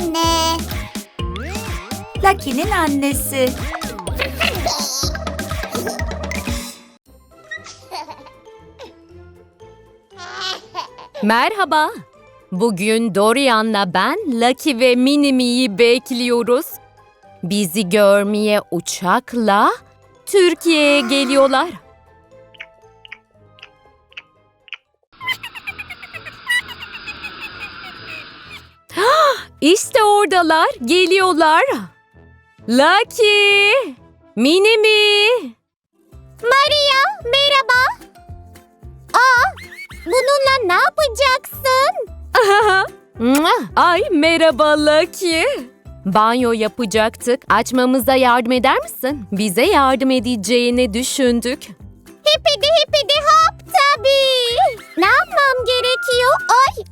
anne. Lucky'nin annesi. Merhaba. Bugün Dorian'la ben Lucky ve Minimi'yi bekliyoruz. Bizi görmeye uçakla Türkiye'ye geliyorlar. İşte oradalar, geliyorlar. Lucky! Minimi! Maria merhaba. Aa bununla ne yapacaksın? Ay merhaba Lucky. Banyo yapacaktık. Açmamıza yardım eder misin? Bize yardım edeceğini düşündük. Hipidi hipidi hop tabii. Ne yapmam gerekiyor? Ay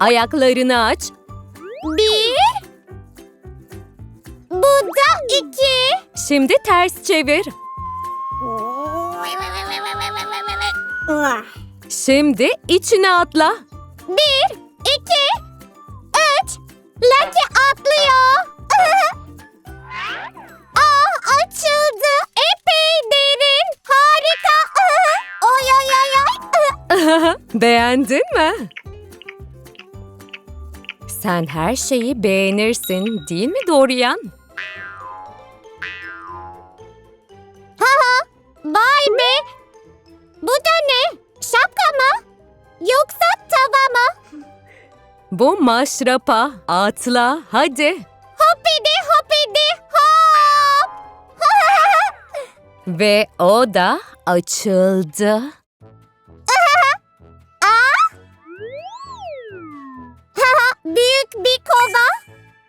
Ayaklarını aç. Şimdi ters çevir. Şimdi içine atla. Bir, iki, üç. Lucky atlıyor. Aa açıldı. Epey derin. Harika. Oy oy oy oy. Beğendin mi? Sen her şeyi beğenirsin değil mi Dorian? Vay be. Bu da ne? Şapka mı? Yoksa tava mı? Bu maşrapa. Atla hadi. Hopidi hopidi hop. Ve o da açıldı. Büyük bir kova,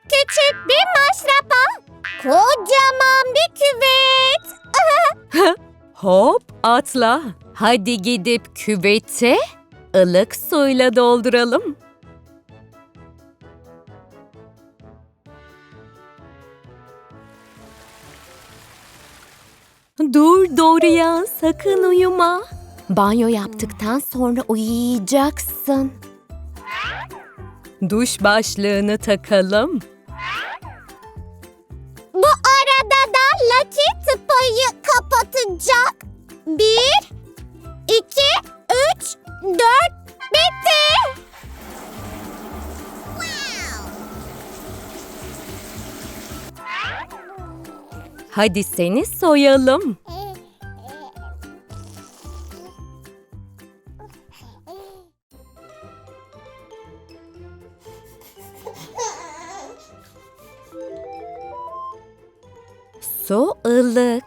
küçük bir maşrapa, kocaman bir küvet. Hop atla. Hadi gidip küveti ılık suyla dolduralım. Dur Dorian sakın uyuma. Banyo yaptıktan sonra uyuyacaksın. Duş başlığını takalım. Lucky tıpayı kapatacak. Bir, iki, üç, dört, bitti. Hadi seni soyalım. Su ılık.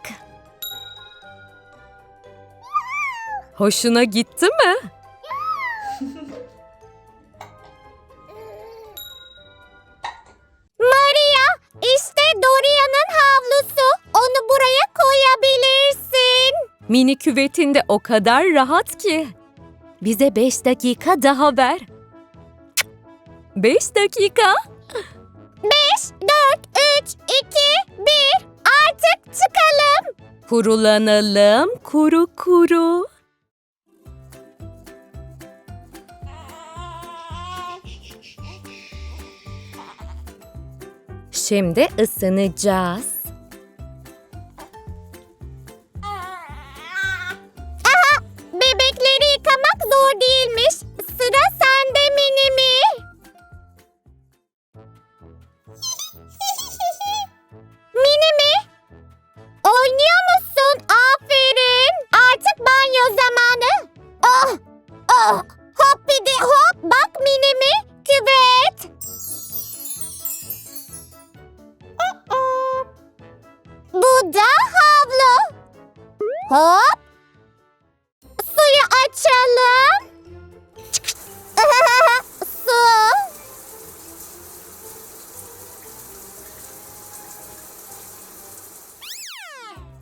Hoşuna gitti mi? Maria, işte Dorian'ın havlusu. Onu buraya koyabilirsin. Mini küvetinde o kadar rahat ki. Bize beş dakika daha ver. Beş dakika. Beş, dört, üç, iki, bir. Artık çıkalım. Kurulanalım kuru kuru. Şimdi ısınacağız. Hop. Suyu açalım. Su.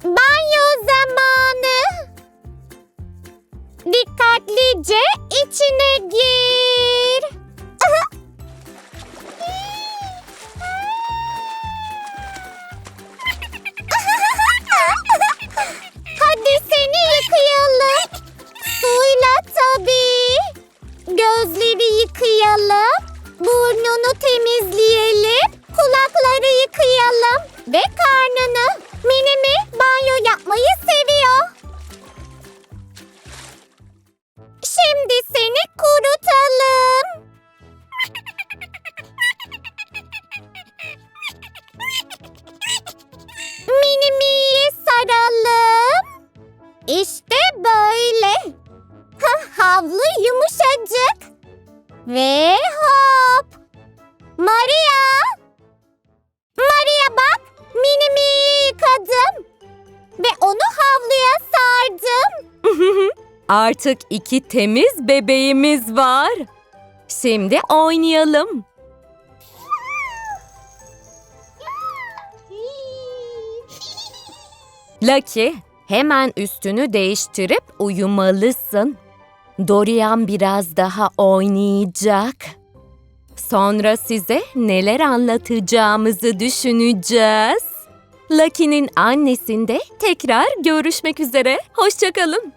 Banyo zamanı. Dikkatlice içine gir. adlı yumuşacık. Ve hop. Maria. Maria bak. Minimi yıkadım. Ve onu havluya sardım. Artık iki temiz bebeğimiz var. Şimdi oynayalım. Lucky, hemen üstünü değiştirip uyumalısın. Dorian biraz daha oynayacak. Sonra size neler anlatacağımızı düşüneceğiz. Lucky'nin annesinde tekrar görüşmek üzere. Hoşçakalın.